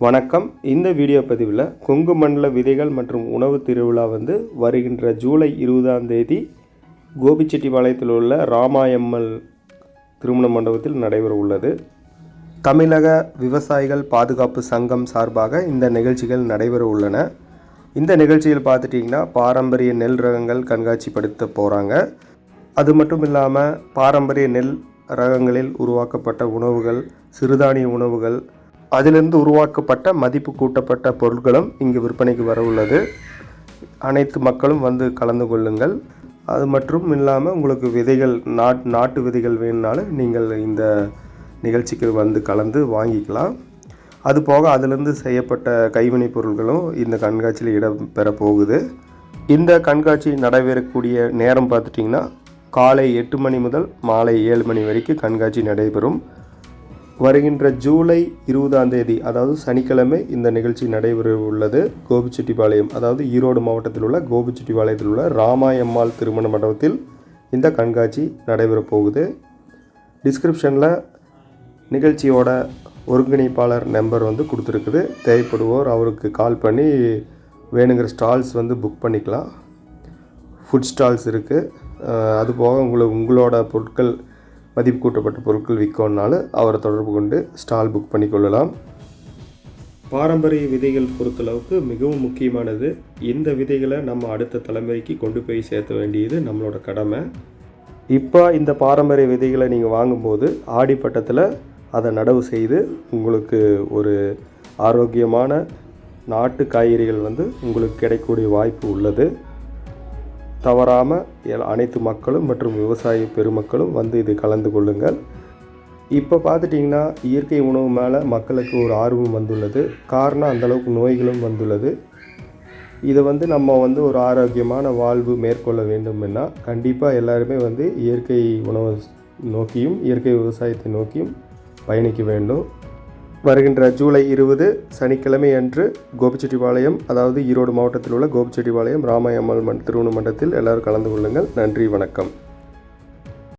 வணக்கம். இந்த வீடியோ பதிவில் கொங்கு மண்டல விதைகள் மற்றும் உணவு திருவிழா வந்து வருகின்ற ஜூலை இருபதாம் தேதி கோபிச்செட்டிபாளையத்தில் உள்ள ராமாயம்மல் திருமண மண்டபத்தில் நடைபெற உள்ளது. தமிழக விவசாயிகள் பாதுகாப்பு சங்கம் சார்பாக இந்த நிகழ்ச்சிகள் நடைபெற உள்ளன. இந்த நிகழ்ச்சியில் பார்த்துட்டிங்கன்னா பாரம்பரிய நெல் ரகங்கள் கண்காட்சிப்படுத்த போகிறாங்க அது மட்டும் இல்லாமல் பாரம்பரிய நெல் ரகங்களில் உருவாக்கப்பட்ட உணவுகள் சிறுதானிய உணவுகள் அதிலிருந்து உருவாக்கப்பட்ட மதிப்பு கூட்டப்பட்ட பொருட்களும் இங்கு விற்பனைக்கு வர உள்ளது. அனைத்து மக்களும் வந்து கலந்து கொள்ளுங்கள். அது மட்டும் இல்லாமல் உங்களுக்கு விதைகள் நாட் நாட்டு விதைகள் வேணுனாலும் நீங்கள் இந்த நிகழ்ச்சிக்கு வந்து கலந்து வாங்கிக்கலாம். அது போக அதிலிருந்து செய்யப்பட்ட கைவினைப் பொருட்களும் இந்த கண்காட்சியில் இடம்பெற போகுது. இந்த கண்காட்சி நடைபெறக்கூடிய நேரம் பார்த்துட்டிங்கன்னா காலை எட்டு மணி முதல் மாலை ஏழு மணி வரைக்கும் கண்காட்சி நடைபெறும். வருகின்ற ஜூலை இருபதாம் தேதி அதாவது சனிக்கிழமை இந்த நிகழ்ச்சி நடைபெற உள்ளது. கோபிச்செட்டிப்பாளையம் அதாவது ஈரோடு மாவட்டத்தில் உள்ள கோபிச்செட்டிப்பாளையத்தில் உள்ள ராமாயம்மாள் திருமண மண்டபத்தில் இந்த கண்காட்சி நடைபெற போகுது. டிஸ்கிரிப்ஷனில் நிகழ்ச்சியோட ஒருங்கிணைப்பாளர் நம்பர் வந்து கொடுத்துருக்குது. தேவைப்படுவோர் அவருக்கு கால் பண்ணி வேணுங்கிற ஸ்டால்ஸ் வந்து புக் பண்ணிக்கலாம். ஃபுட் ஸ்டால்ஸ் இருக்குது அதுபோக உங்களை உங்களோட பொருட்கள் மதிப்பு கூட்டப்பட்ட பொருட்கள் விற்கணுன்னாலும் அவரை தொடர்பு கொண்டு ஸ்டால் புக் பண்ணிக்கொள்ளலாம் பாரம்பரிய விதைகள் பொறுத்தளவுக்கு மிகவும் முக்கியமானது. இந்த விதைகளை நம்ம அடுத்த தலைமுறைக்கு கொண்டு போய் சேர்த்த வேண்டியது நம்மளோட கடமை. இப்போ இந்த பாரம்பரிய விதைகளை நீங்கள் வாங்கும்போது ஆடிப்பட்டத்தில் அதை நடவு செய்து உங்களுக்கு ஒரு ஆரோக்கியமான நாட்டு காய்கறிகள் வந்து உங்களுக்கு கிடைக்கக்கூடிய வாய்ப்பு உள்ளது. தவறாமல் அனைத்து மக்களும் மற்றும் விவசாய பெருமக்களும் வந்து இது கலந்து கொள்ளுங்கள். இப்போ பார்த்துட்டிங்கன்னா இயற்கை உணவு மேலே மக்களுக்கு ஒரு ஆர்வம் வந்துள்ளது. காரணம் அந்தளவுக்கு நோய்களும் வந்துள்ளது. இதை வந்து நம்ம வந்து ஒரு ஆரோக்கியமான வாழ்வு மேற்கொள்ள வேண்டும்னா கண்டிப்பாக எல்லாருமே வந்து இயற்கை உணவை நோக்கியும் இயற்கை விவசாயத்தை நோக்கியும் பயணிக்க வேண்டும். வருகின்ற ஜூலை இருபது சனிக்கிழமை அன்று கோபிச்செட்டிபாளையம் அதாவது ஈரோடு மாவட்டத்தில் உள்ள கோபிச்செட்டிபாளையம் ராமாயம்மாள் மண் திருவண்ண மண்டத்தில் எல்லோரும் கலந்து கொள்ளுங்கள். நன்றி வணக்கம்.